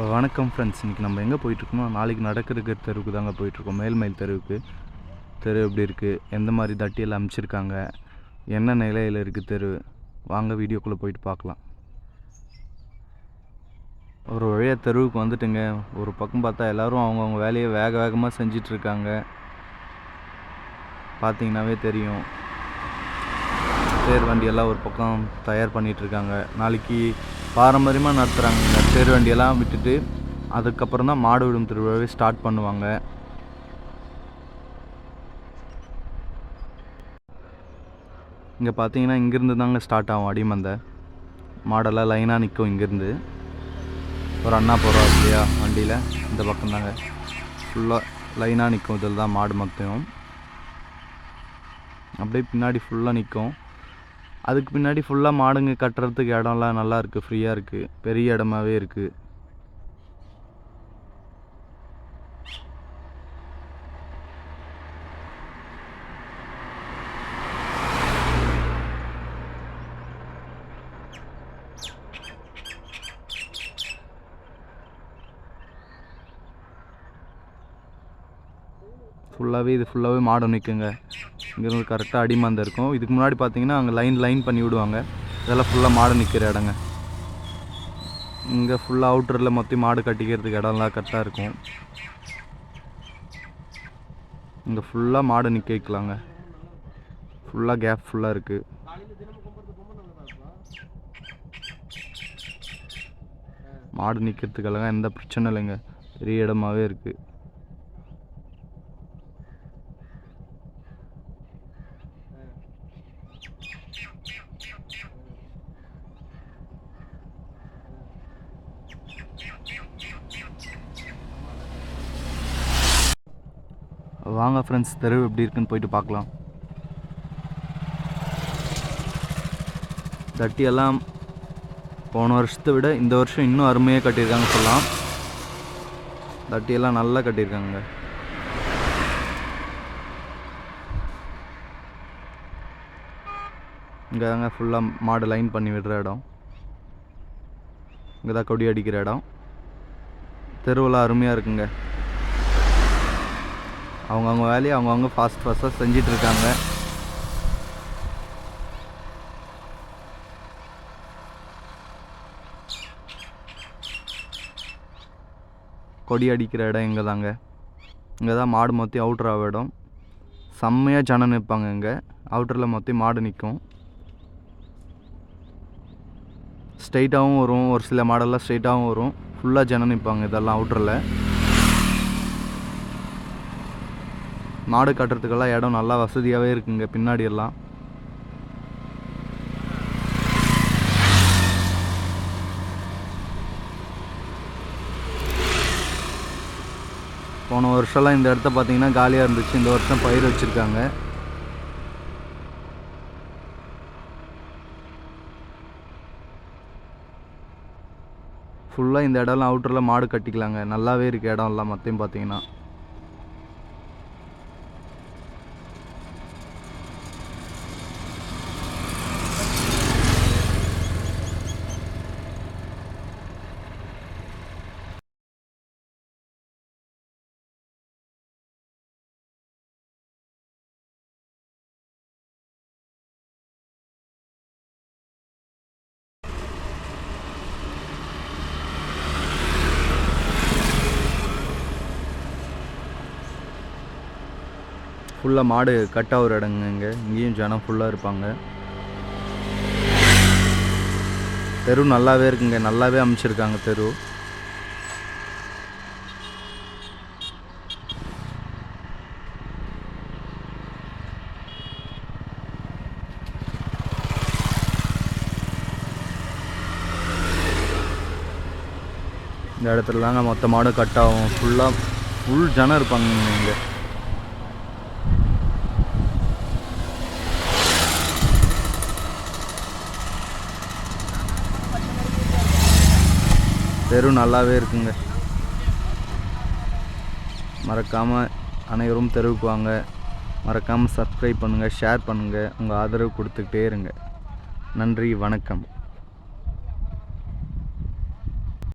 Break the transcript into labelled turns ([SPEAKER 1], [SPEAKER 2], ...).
[SPEAKER 1] வணக்கம் ஃப்ரெண்ட்ஸ் இன்றைக்கி நம்ம எங்கே போயிட்டுருக்கோம்னா நாளைக்கு நடக்கிறதுக்கு தெருவுக்கு தாங்க போயிட்டுருக்கோம். மேல்மயில் தெருவுக்கு. தெரு எப்படி இருக்குது எந்த மாதிரி தட்டியெல்லாம் அமைச்சிருக்காங்க? என்ன நிலையில் இருக்குது தெரு? வாங்க வீடியோக்குள்ளே போயிட்டு பார்க்கலாம். ஒரு வழியாக தெருவுக்கு வந்துட்டுங்க. ஒரு பக்கம் பார்த்தா எல்லோரும் அவங்கவுங்க வேலையை வேக வேகமாக செஞ்சிட்ருக்காங்க பார்த்தீங்கன்னாவே தெரியும். தேர் வண்டியெல்லாம் ஒரு பக்கம் தயார் பண்ணிகிட்ருக்காங்க இருக்காங்க நாளைக்கு பாரம்பரியமாக நடத்துகிறாங்க தேர் வண்டியெல்லாம் விட்டுட்டு அதுக்கப்புறம் தான் மாடு விடும் திருவிழாவே ஸ்டார்ட் பண்ணுவாங்க. இங்கே பார்த்தீங்கன்னா இங்கேருந்து தாங்க ஸ்டார்ட் ஆகும் அடிமந்தை. மாடெல்லாம் லைனாக நிற்கும் இங்கேருந்து. ஒரு அண்ணா போகிறோம் இல்லையா வண்டியில்? இந்த பக்கம் தாங்க. ஃபுல்லாக லைனாக நிற்கும் இதில் தான் மாடு மொத்தம். அப்படியே பின்னாடி ஃபுல்லாக நிற்கும் அதுக்கு பின்னாடி ஃபுல்லாக மாடுங்க கட்டுறதுக்கு இடம்லாம் நல்லா இருக்குது ஃப்ரீயாக இருக்குது பெரிய இடமாவே இருக்குது ஃபுல்லாகவே இது ஃபுல்லாகவே மாடு நிற்குங்க இங்கேருந்து கரெக்டாக அடிமந்த இருக்கும். இதுக்கு முன்னாடி பார்த்தீங்கன்னா அங்கே லைன் லைன் பண்ணி விடுவாங்க. இதெல்லாம் ஃபுல்லாக மாடு நிற்கிற இடங்க. இங்கே ஃபுல்லாக அவுட்டரில் மொத்தம் மாடு கட்டிக்கிறதுக்கு இடம்லாம் கரெக்டாக இருக்கும். இங்கே ஃபுல்லாக மாடு நிற்க வைக்கலாங்க. ஃபுல்லாக கேப் ஃபுல்லாக இருக்குது மாடு நிற்கிறதுக்கெல்லாம் எந்த பிரச்சனை இல்லைங்க. பெரிய இடமாவே இருக்குது வாங்க ஃப்ரெண்ட்ஸ் தெரு எப்படி இருக்குன்னு போயிட்டு பார்க்கலாம். தட்டியெல்லாம் போன வருஷத்தை விட இந்த வருஷம் இன்னும் அருமையாக கட்டியிருக்காங்க சொல்லலாம். தட்டியெல்லாம் நல்லா கட்டியிருக்காங்க. இங்கே தாங்க ஃபுல்லாக மாடு லைன் பண்ணி விடுற இடம். இங்கே தான் கொடி அடிக்கிற இடம். தெருவெல்லாம் அருமையாக இருக்குங்க. அவங்கவுங்க வேலையை அவங்கவுங்க ஃபாஸ்ட் ஃபாஸ்ட்டாக செஞ்சிட்ருக்காங்க. கொடி அடிக்கிற இடம் இங்கே தாங்க இங்கே தான் மாடு மொத்தி அவுட்ராக இடம் செம்மையாக ஜனம் நிற்பாங்க இங்கே. அவுட்டரில் மொத்தி மாடு நிற்கும் ஸ்ட்ரைட்டாகவும் வரும். ஒரு சில மாடெல்லாம் ஸ்ட்ரைட்டாகவும் வரும். ஃபுல்லாக ஜனம் நிற்பாங்க இதெல்லாம் அவுட்டரில் மாடு கட்டுறதுக்கெல்லாம் இடம் நல்லா வசதியாகவே இருக்குங்க பின்னாடி எல்லாம். போன வருஷம்லாம் இந்த இடத்த பார்த்தீங்கன்னா காலியாக இருந்துச்சு. இந்த வருஷம் பயிர் வச்சுருக்காங்க. ஃபுல்லாக இந்த இடம்லாம் அவுட்டரில் மாடு கட்டிக்கலாங்க. நல்லாவே இருக்குது இடம் எல்லாம் பார்த்தீங்கன்னா. ஃபுல்லாக மாடு கட் ஆகிற இடங்க இங்கே. இங்கேயும் ஜனம் ஃபுல்லாக இருப்பாங்க. தெரு நல்லாவே இருக்குங்க. நல்லாவே அமைச்சிருக்காங்க தெரு. இந்த இடத்துல தாங்க மொத்த மாடு கட் ஆகும். ஃபுல்லாக ஃபுல் ஜனம் இருப்பாங்க இங்கே. தெரு நல்லாவே இருக்குங்க. மறக்காமல் அனைவரும் தெருவுக்கு வாங்க. மறக்காமல் சப்ஸ்கிரைப் பண்ணுங்கள் ஷேர் பண்ணுங்கள் உங்கள் ஆதரவு கொடுத்துக்கிட்டே இருங்க. நன்றி வணக்கம்.